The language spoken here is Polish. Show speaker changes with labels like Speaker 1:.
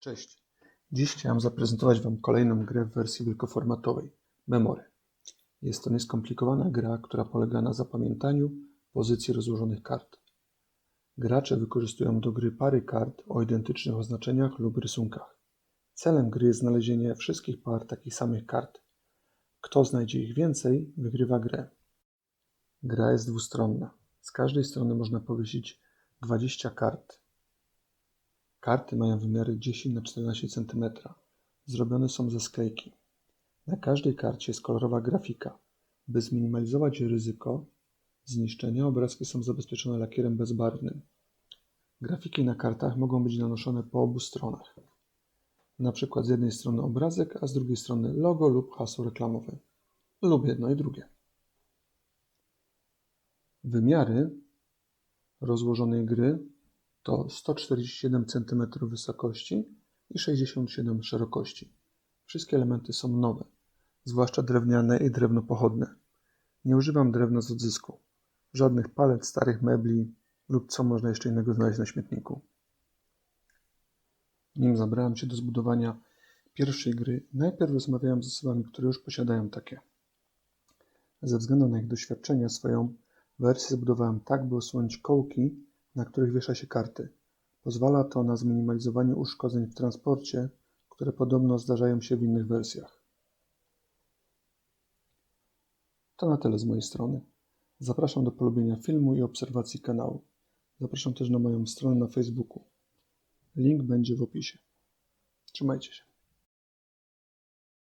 Speaker 1: Cześć. Dziś chciałem zaprezentować Wam kolejną grę w wersji wielkoformatowej Memory. Jest to nieskomplikowana gra, która polega na zapamiętaniu pozycji rozłożonych kart. Gracze wykorzystują do gry pary kart o identycznych oznaczeniach lub rysunkach. Celem gry jest znalezienie wszystkich par takich samych kart. Kto znajdzie ich więcej, wygrywa grę. Gra jest dwustronna. Z każdej strony można powiesić 20 kart. Karty mają wymiary 10 na 14 cm. Zrobione są ze sklejki. Na każdej karcie jest kolorowa grafika. By zminimalizować ryzyko zniszczenia, obrazki są zabezpieczone lakierem bezbarwnym. Grafiki na kartach mogą być nanoszone po obu stronach. Na przykład z jednej strony obrazek, a z drugiej strony logo lub hasło reklamowe. Lub jedno i drugie. Wymiary rozłożonej gry to 147 cm wysokości i 67 szerokości. Wszystkie elementy są nowe, zwłaszcza drewniane i drewno pochodne. Nie używam drewna z odzysku, żadnych palet, starych mebli lub co można jeszcze innego znaleźć na śmietniku. Nim zabrałem się do zbudowania pierwszej gry, najpierw rozmawiałem z osobami, które już posiadają takie. Ze względu na ich doświadczenia swoją wersję zbudowałem tak, by osłonić kołki, na których wiesza się karty. Pozwala to na zminimalizowanie uszkodzeń w transporcie, które podobno zdarzają się w innych wersjach. To na tyle z mojej strony. Zapraszam do polubienia filmu i obserwacji kanału. Zapraszam też na moją stronę na Facebooku. Link będzie w opisie. Trzymajcie się.